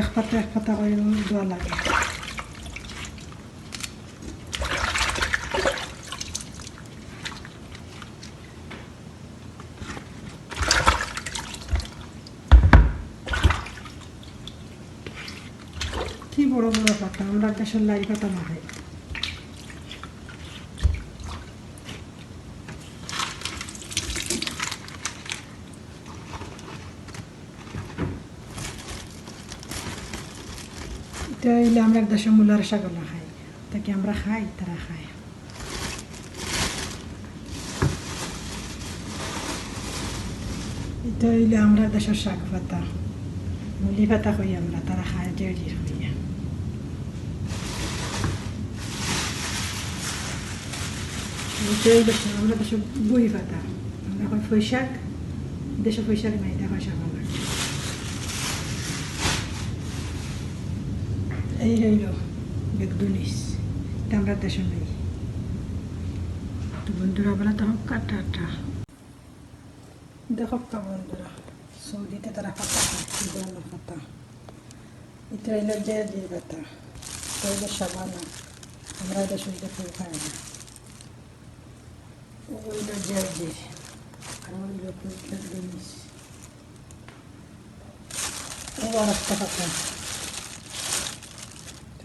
এক পাতা এক পাতা করে দেওয়া লাগে। কি বড় বড় পাতা? আমরা দেশের লাই পাতা না খাই এটা হইলে আমরা দেশের মূলার শাকলা খাই তাকে আমরা খাই তারা খায় এটা হইলে আমরা দেশের শাক পাতা মুলি পাতা কই আমরা তারা খায় ডেড়ি হইয়া এটা হইলে আমরা দেশের বই পাতা আমরা কই ফৈশাক দেশে ফৈশাক নাই দেখা শাক আমরা এই হইল বেগদুনিস এটা আমরা দেশে নেই তো বন্ধুরা বলে তখন কাটাটা দেখো কা বন্ধুরা সৌদিতে তারা খাচ্ছে ভালো পাতা এটা হইল যে যে এটা হইল সাবানা আমরা এটা শুনতে ফুল খাই না ও হইল যে যে আর হইল বেগদুনিস ও আর একটা তো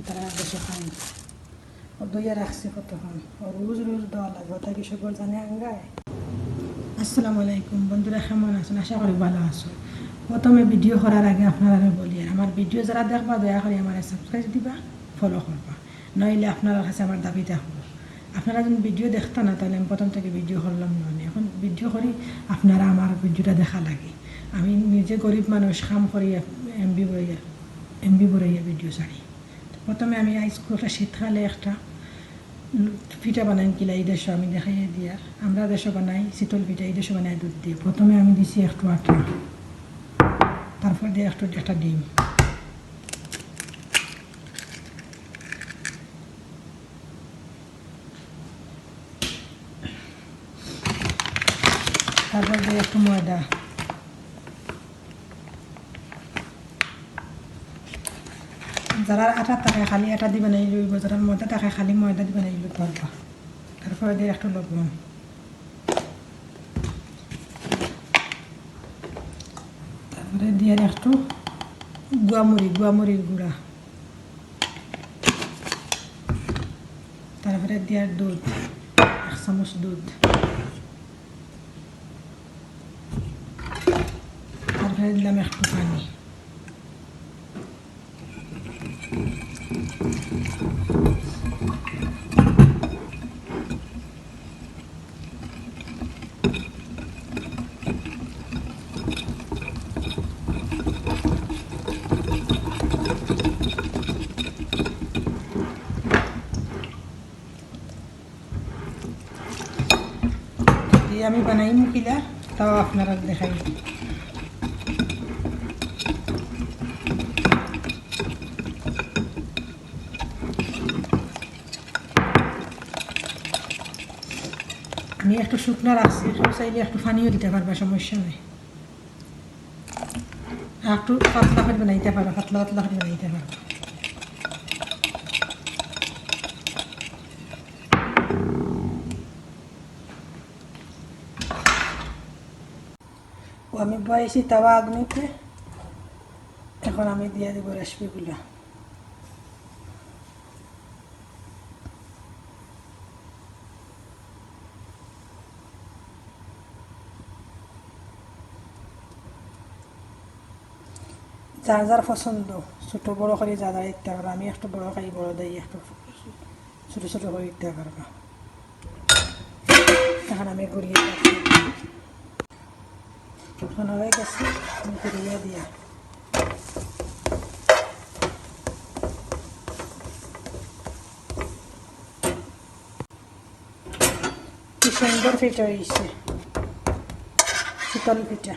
তারা দেশে খায় ও দইয়া রাখছে কতক্ষণ। ও রোজ রোজ দেওয়া লাগবে। তাই কিছু জানে আঙ্গায়। আসসালামু আলাইকুম। বন্ধুরা, কেমন আছেন? আশা করি ভালো আছো। প্রথমে ভিডিও করার আগে আপনারা বলি আমার ভিডিও যারা দেখবা, দয়া করে আমার সাবস্ক্রাইব দিবা ফলো করবা। নইলে আপনার কাছে আমার দাবি থাকব। আপনারা যদি ভিডিও দেখতা না, তাহলে আমি প্রথম থেকে ভিডিও করলাম না এখন ভিডিও করি, আপনারা আমার ভিডিওটা দেখা লাগে। আমি নিজে গরিব মানুষ, কাম করি এমবি বইয়া এমবি বইয়া ভিডিও ছাড়ি প্রথমে আমি আইসকুলটা শীতকালে একটা পিঠা বানাই কিলা এই দেশে আমি দেখাই দিয়ার আমরা দেশে বানাই, শীতল পিঠা, এই দেশে বানাই দুধ দিয়ে। প্রথমে আমি দিছি একটু আটা, তারপর দিয়ে একটু একটা ডিম। তারপর দিয়ে একটু ময়দা। যারা আটা থাকে খালি আটা দিবে নাই লইব যারা ময়দা থাকে খালি ময়দা দিবে নাই লইব পারবা তারপরে দিয়ে একটু লবণ তারপরে দিয়ে একটু গুয়ামুড়ি গুয়ামুড়ির গুঁড়া। তারপরে দেওয়ার দুধ, এক চামচ দুধ। তারপরে দিলাম একটু পানি। যদি আমি বানাই মুখিলা, তাও আপনারা দেখাই। আমি একটু শুকনো রাখছি কেউ চাইলে একটু পানিও দিতে পারবা, সমস্যা নেই। একটু পাতলা করে বানাইতে পারবা পাতলা পাতলা করে বানাইতে পারবা আমি বয়েছি, তাওয়া আগুনিতে। এখন আমি দিয়ে দেবো রেসিপিগুলো। যার যার পছন্দ, ছোটো বড়ো করে যা যা ইত্যা করো আমি একটু বড়ো খাই বড়ো দেই, একটু ছোটো ছোটো করে ইত্যা করব। এখন আমি গড়িয়ে এখন হয়ে গেছে গড়িয়ে দিয়া কি সুন্দর পিঠা হয়েছে শীতল পিঠা